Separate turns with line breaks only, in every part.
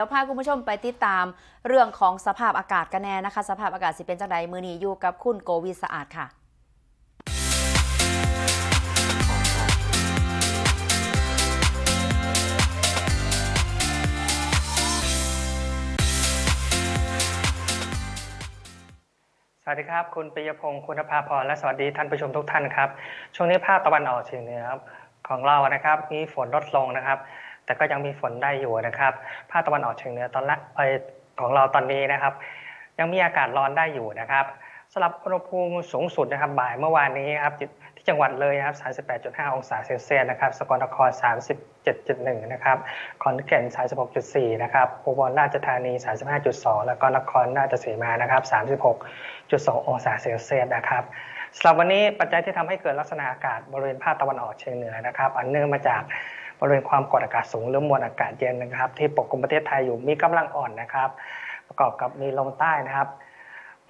เดี๋ยวพาคุณผู้ชมไปติดตามเรื่องของสภาพอากาศกันแน่นะคะ สภาพอากาศสิเป็นจังไดมือนี้อยู่กับคุณโกวีสะอาดค่ะ
สวัสดีครับ คุณปิยพงศ์คุณภาพรและสวัสดีท่านผู้ชมทุกท่านครับ ช่วงนี้ภาคตะวันออกเฉียงเหนือของเรานะครับ มีฝนลดลงนะครับ แต่ก็ยังมีฝนได้อยู่นะครับภาคตะวันออกเฉียงเหนือตอนละของเราตอนนี้นะครับ ยังมีอากาศร้อนได้อยู่นะครับสำหรับอุณหภูมิสูงสุดนะครับบ่ายเมื่อวานนี้ครับที่จังหวัดเลยนะครับ 38.5 องศาเซลเซียสนะครับ สกลนคร 37.1 นะครับ ขอนแก่น 36.4 นะครับ อุบลราชธานี 35.2 แล้วก็นครราชสีมา นะครับ 36.2 องศาเซลเซียสนะครับ สำหรับวันนี้ปัจจัยที่ทำให้เกิดลักษณะอากาศบริเวณภาคตะวันออกเฉียงเหนือนะครับอันเนื่องมาจากบริเวณความกดอากาศสูงหรือมวลอากาศเย็นนะครับ ที่ปกคลุมประเทศไทยอยู่มีกำลังอ่อนนะครับ ประกอบกับมีลมใต้นะครับ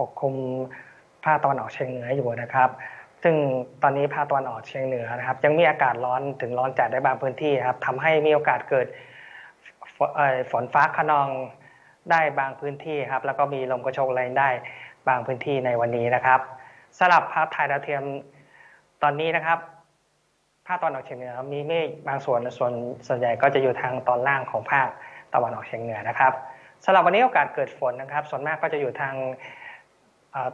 ปกคลุมภาคตะวันออกเฉียงเหนืออยู่นะครับซึ่งตอนนี้ภาคตะวันออกเฉียงเหนือนะครับ ยังมีอากาศร้อนถึงร้อนจัดได้บางพื้นที่ครับทำให้มีโอกาสเกิดฝฝนฟ้าขนองได้บางพื้นที่ครับ แล้วก็มีลมกระโชกแรงได้บางพื้นที่ในวันนี้นะครับ สลับภาพถ่ายดาวเทียมตอนนี้นะครับภาคตะวันออกเฉียงเหนือมีเมฆบางส่วนส่วนส่วนใหญ่ก็จะอยู่ทางตอนล่างของภาคตะวันออกเฉียงเหนือนะครับสำหรับวันนี้โอกาสเกิดฝนนะครับ ส่วนมากก็จะอยู่ทาง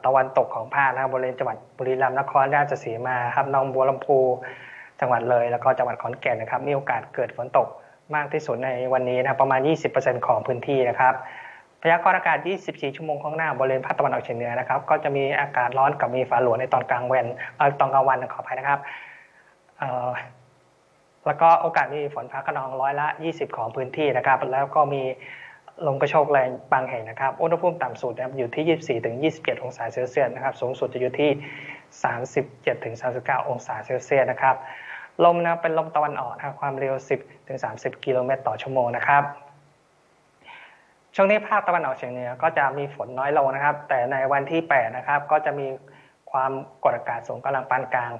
ตะวันตกของภาคนะครับบริเวณจังหวัดบุรีรัมย์นครราชสีมาครับนองบัวลำพูจังหวัดเลย แล้วก็จังหวัดขอนแก่นนะครับ มีโอกาสเกิดฝนตกมากที่สุดในวันนี้นะครับประมาณ 20%ของพื้นที่นะครับ พยากรณ์อากาศ 24 ชั่วโมงข้างหน้าบริเวณภาคตะวันออกเฉียงเหนือนะครับ ก็จะมีอากาศร้อนกับมีฟ้าหลวงในตอนกลางวันเอ่อตอนกลางวันขออภัยนะครับแล้วก็โอกาสมีฝนฟ้าขนองร้อยละ 20 ของพื้นที่นะครับ แล้วก็มีลมกระโชกแรงบางแห่งนะครับ อุณหภูมิต่ำสุดนะครับอยู่ที่ 24ถึง27 องศาเซลเซียสนะครับ สูงสุดจะอยู่ที่ 37ถึง39 องศาเซลเซียสนะครับ ลมนะเป็นลมตะวันออกนะคความเร็ว 10ถึง30 กิโลเมตรต่อชั่วโมงนะครับ ช่วงนี้ภาคตะวันออกเฉียงเหนือก็จะมีฝนน้อยลงนะครับ แต่ในวันที่8นะครับ ก็จะมีความกดอากาศสูงกำลังปานกลาง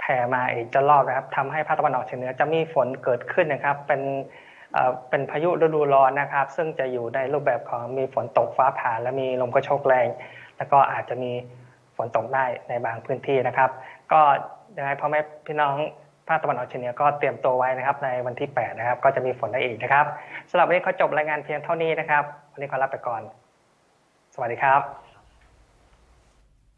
แผ่มาอีกจะรอบนะครับทำให้ภาคตะวันออกเฉียงเหนือจะมีฝนเกิดขึ้นนะครับ เป็นเอ่อเป็นพายุฤดูร้อนนะครับ ซึ่งจะอยู่ในรูปแบบของมีฝนตกฟ้าผ่าและมีลมกระโชกแรง แล้วก็อาจจะมีฝนตกได้ในบางพื้นที่นะครับ ก็ยังไงพ่อแม่พี่น้อง ภาคตะวันออกเฉียงเหนือก็เตรียมตัวไว้นะครับในวันที่ 8 นะครับ ก็จะมีฝนได้อีกนะครับสำหรับวันนี้เขาจบรายงานเพียงเท่านี้นะครับ วันนี้ขอลาไปก่อน สวัสดีครับ